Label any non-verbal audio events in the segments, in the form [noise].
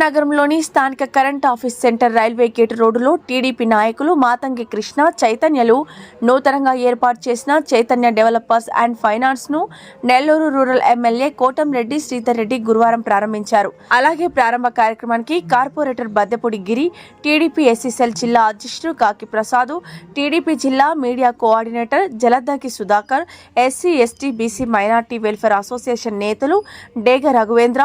నగరంలోని స్థానిక current office centre railway gate రోడ్డులో టీడీపీ నాయకులు మాతంగి కృష్ణ చైతన్యలు నూతనంగా ఏర్పాటు చేసిన చైతన్య డెవలపర్స్ అండ్ ఫైనాన్స్ను నెల్లూరు రూరల్ ఎమ్మెల్యే కోటంరెడ్డి శ్రీధర్ రెడ్డి గురువారం ప్రారంభించారు. అలాగే ప్రారంభ కార్యక్రమానికి corporator Baddepudi Giri TDP SC cell జిల్లా అధ్యక్షుడు కాకి ప్రసాద్ టీడీపీ జిల్లా media coordinator Jaladdaki Sudhakar SC ST BC minority welfare association నేతలు డేగ రఘువేంద్ర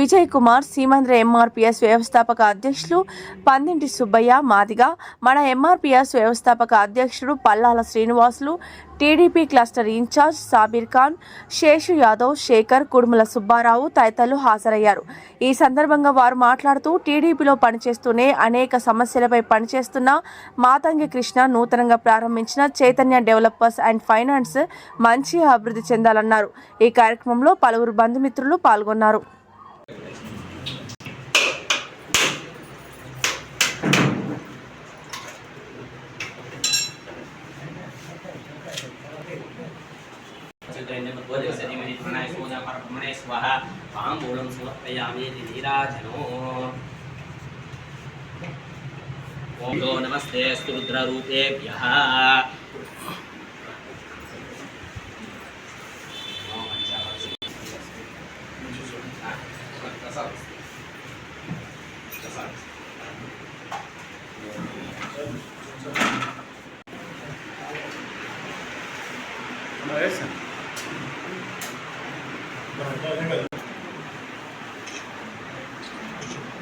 విజయ్ కుమార్ సీమంద్ర ఎంఆర్పిఎస్ వ్యవస్థాపక అధ్యక్షులు పందింటి సుబ్బయ్య మాదిగ మన ఎంఆర్పిఎస్ వ్యవస్థాపక అధ్యక్షుడు Pallala Srinivasulu TDP cluster incharge Sabir Khan Seshu Yadav Sekhar Kudumula Subbarao తదితరులు హాజరయ్యారు. ఈ సందర్భంగా వారు మాట్లాడుతూ టీడీపీలో పనిచేస్తూనే అనేక సమస్యలపై పనిచేస్తున్న మాతంగి కృష్ణ నూతనంగా ప్రారంభించిన చైతన్య డెవలపర్స్ అండ్ ఫైనాన్స్ మంచి అభివృద్ధి చెందాలన్నారు. ఈ కార్యక్రమంలో పలువురు బంధుమిత్రులు పాల్గొన్నారు. స్వ తాంబూలం సమర్పయామి నీరాజనో ఓం నమస్తే రుద్రరూపేభ్య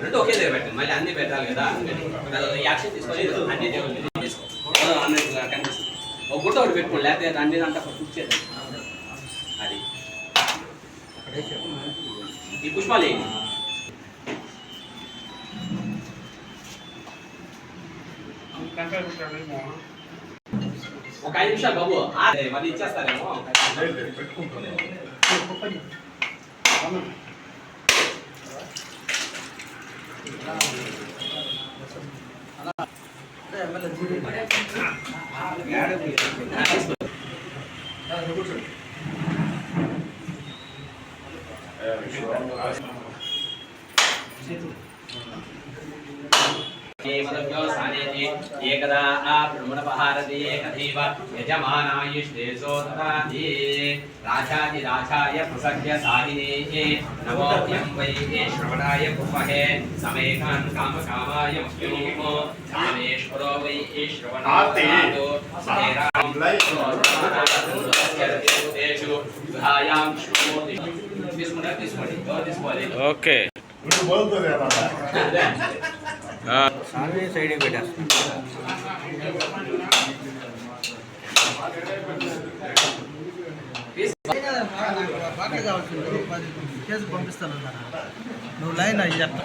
రెండు ఒకే దగ్గర పెట్టండి మళ్ళీ అన్ని పెట్టాలి కదా యాక్షన్ తీసుకొని అన్ని దేవుళ్ళు తీసుకో కనిపిస్తుంది ఒక గుట్ట ఒకటి పెట్టుకోండి లేకపోతే అన్ని అంతా కూర్చేది అది. ఈ పుష్పాలు ఒక ఐదు నిమిషాలు బాబు అదే మరి ఇచ్చేస్తారేమో ఏమదభ్యో maravilhosa. भवति एकदा ब्रह्मणपहारति एकथैव यजमानायुष्देशो ददाति। राजाधिराजाय प्रसज्य साहिने नमोऽयं वै श्रवणाय कुम्भहे समेकान् कामकामाय मह्यमो रामेश्वरो वै श्रवणातो Okay. [laughs] సైడ్ పెట్టేస్తాం. బాగా కావాల్సింది పది కేసు పంపిస్తానన్నా నువ్వు లైన్ అయ్యి చెప్తా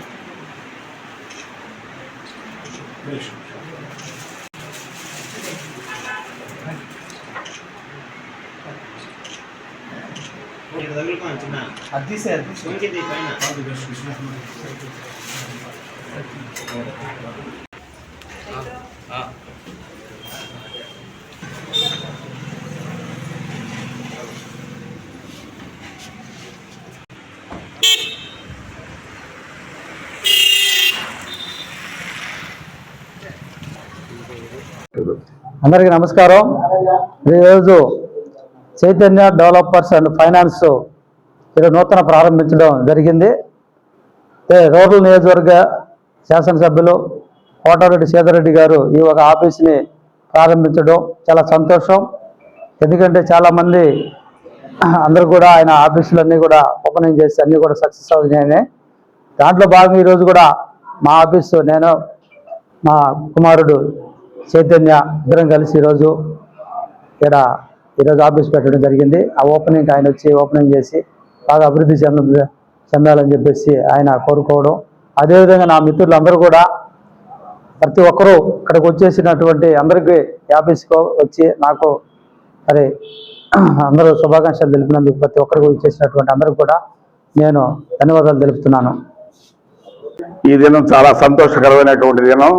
Beijo. అది సార్ పైన అందరికీ నమస్కారం. ఈరోజు చైతన్య డెవలపర్స్ అండ్ ఫైనాన్స్ ఈరోజు నూతన ప్రారంభించడం జరిగింది. ఏ రూరల్ నియోజకవర్గ శాసనసభ్యులు కోటారెడ్డి సీతారెడ్డి గారు ఈ ఒక ఆఫీస్ని ప్రారంభించడం చాలా సంతోషం. ఎందుకంటే చాలామంది అందరూ కూడా ఆయన ఆఫీసులన్నీ కూడా ఓపెనింగ్ చేసి అన్నీ కూడా సక్సెస్ అవుతున్నాయని. దాంట్లో భాగంగా ఈరోజు కూడా మా ఆఫీసు నేను మా కుమారుడు చైతన్య ఇద్దరం కలిసి ఈరోజు ఇక్కడ ఈరోజు ఆఫీస్ పెట్టడం జరిగింది. ఆ ఓపెనింగ్ ఆయన వచ్చి ఓపెనింగ్ చేసి బాగా అభివృద్ధి చెంద చెందాలని చెప్పేసి ఆయన కోరుకోవడం. అదేవిధంగా నా మిత్రులందరూ కూడా ప్రతి ఒక్కరూ ఇక్కడికి వచ్చేసినటువంటి అందరికీ ఈ ఆఫీస్కి వచ్చి నాకు మరి [clears throat] అందరూ శుభాకాంక్షలు తెలిపినందుకు ప్రతి ఒక్కరికి వచ్చేసినటువంటి అందరూ కూడా నేను ధన్యవాదాలు తెలుపుతున్నాను. ఈ దినం చాలా సంతోషకరమైనటువంటి దినం.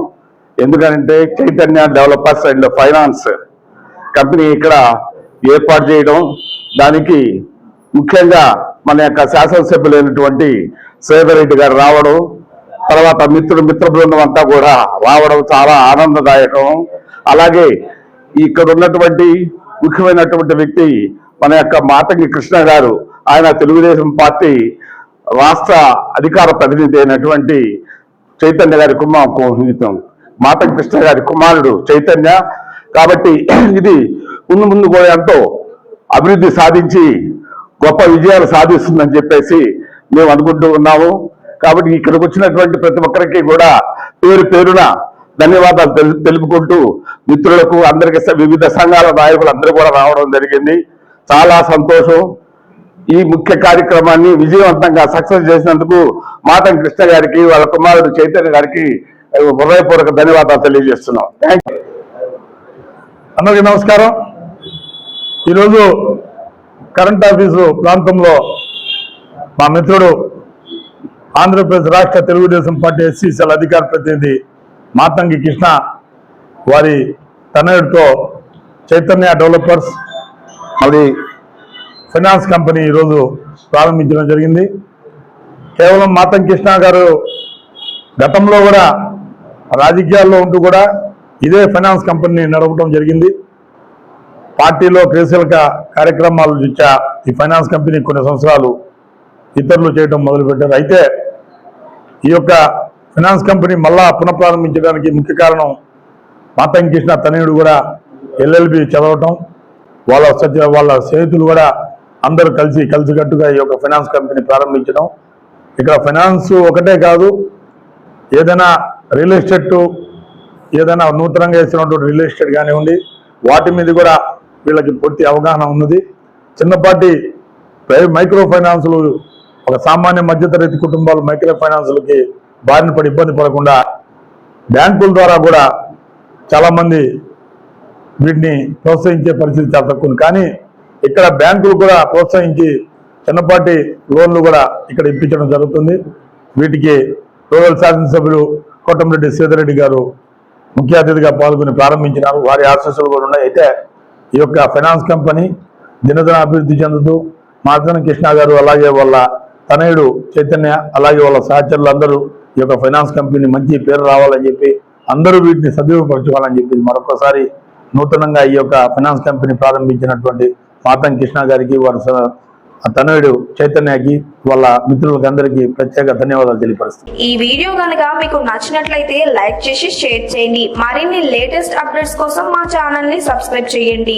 ఎందుకంటే Chaitanya developers and finance company ఇక్కడ ఏర్పాటు చేయడం దానికి ముఖ్యంగా మన యొక్క శాసనసభ్యులైనటువంటి సేదరెడ్డి గారు రావడం తర్వాత మిత్రుడు మిత్ర బృందం అంతా కూడా రావడం చాలా ఆనందదాయకం. అలాగే ఇక్కడ ఉన్నటువంటి ముఖ్యమైనటువంటి వ్యక్తి మన యొక్క మాతంగి కృష్ణ గారు ఆయన తెలుగుదేశం పార్టీ రాష్ట్ర అధికార ప్రతినిధి అయినటువంటి చైతన్య గారి కుమార్ మాత కృష్ణ గారి కుమారుడు చైతన్య. కాబట్టి ఇది ముందు ముందు కూడా ఎంతో అభివృద్ధి సాధించి గొప్ప విజయాలు సాధిస్తుందని చెప్పేసి మేము అనుకుంటూ ఉన్నాము. కాబట్టి ఇక్కడికి వచ్చినటువంటి ప్రతి ఒక్కరికి కూడా పేరు పేరున ధన్యవాదాలు తెలు- తెలుపుకుంటూ మిత్రులకు అందరికీ వివిధ సంఘాల నాయకులు కూడా రావడం జరిగింది. చాలా సంతోషం. ఈ ముఖ్య కార్యక్రమాన్ని విజయవంతంగా సక్సెస్ చేసినందుకు మాతం కృష్ణ గారికి వాళ్ళ కుమారుడు చైతన్య గారికి హృదయపూర్వక ధన్యవాదాలు తెలియజేస్తున్నాం. థ్యాంక్ అందరికీ నమస్కారం. ఈరోజు కరెంట్ ఆఫీసు ప్రాంతంలో మా మిత్రుడు ఆంధ్రప్రదేశ్ రాష్ట్ర తెలుగుదేశం పార్టీ ఎస్సీసీల అధికార ప్రతినిధి మాతంగి కృష్ణ వారి తనయుడితో చైతన్య డెవలపర్స్ మరి ఫైనాన్స్ కంపెనీ ఈరోజు ప్రారంభించడం జరిగింది. కేవలం మాతం కృష్ణ గారు గతంలో కూడా రాజకీయాల్లో ఉంటూ కూడా ఇదే ఫైనాన్స్ కంపెనీని నడపడం జరిగింది. పార్టీలో క్రియాశీలక కార్యక్రమాలు ఇచ్చా ఈ ఫైనాన్స్ కంపెనీ కొన్ని సంవత్సరాలు ఇతరులు చేయడం మొదలుపెట్టారు. అయితే ఈ యొక్క ఫైనాన్స్ కంపెనీ మళ్ళా పునఃప్రారంభించడానికి ముఖ్య కారణం మాతం కృష్ణ తనయుడు కూడా ఎల్ఎల్బి చదవటం. వాళ్ళ సత్య వాళ్ళ స్నేహితులు కూడా అందరూ కలిసి కలిసికట్టుగా ఈ యొక్క ఫైనాన్స్ కంపెనీ ప్రారంభించడం. ఇక్కడ ఫైనాన్స్ ఒకటే కాదు ఏదైనా రియల్ ఎస్టేట్ ఏదైనా నూతనంగా వేసినటువంటి రియల్ ఎస్టేట్ కానివ్వండి వాటి మీద కూడా వీళ్ళకి పూర్తి అవగాహన ఉన్నది చిన్నపాటి ప్రైవేట్ మైక్రో ఫైనాన్సులు ఒక సామాన్య మధ్యతరగతి కుటుంబాలు మైక్రో ఫైనాన్సులకి బారిన పడి ఇబ్బంది పడకుండా బ్యాంకుల ద్వారా కూడా చాలామంది వీటిని ప్రోత్సహించే పరిస్థితి చాలా తక్కువ ఉంది. కానీ ఇక్కడ బ్యాంకులు కూడా ప్రోత్సహించి చిన్నపాటి లోన్లు కూడా ఇక్కడ ఇప్పించడం జరుగుతుంది వీటికి రూరల్ శాసనసభ్యులు కోటంరెడ్డి సీతారెడ్డి గారు ముఖ్య అతిథిగా పాల్గొని ప్రారంభించినారు. వారి ఆశస్సులు కూడా ఉన్నాయి. అయితే ఈ యొక్క ఫైనాన్స్ కంపెనీ దినదిన అభివృద్ధి చెందుతూ మార్తన కృష్ణ గారు అలాగే వాళ్ళ తనయుడు చైతన్య అలాగే వాళ్ళ సహచరులు అందరూ ఈ యొక్క ఫైనాన్స్ కంపెనీ మంచి పేరు రావాలని చెప్పి అందరూ వీటిని సద్విపరచుకోవాలని చెప్పి మరొకసారి నూతనంగా ఈ యొక్క ఫైనాన్స్ కంపెనీ ప్రారంభించినటువంటి మాతం కృష్ణ గారికి వారి స- తనయుడు చైతన్యకి వాళ్ళ మిత్రులకి అందరికీ ప్రత్యేక ధన్యవాదాలు తెలియపరుస్తాను ఈ వీడియో కనుక మీకు నచ్చినట్లయితే లైక్ చేసి షేర్ చేయండి. మరిన్ని లేటెస్ట్ అప్డేట్స్ కోసం మా ఛానల్ని సబ్స్క్రైబ్ చేయండి.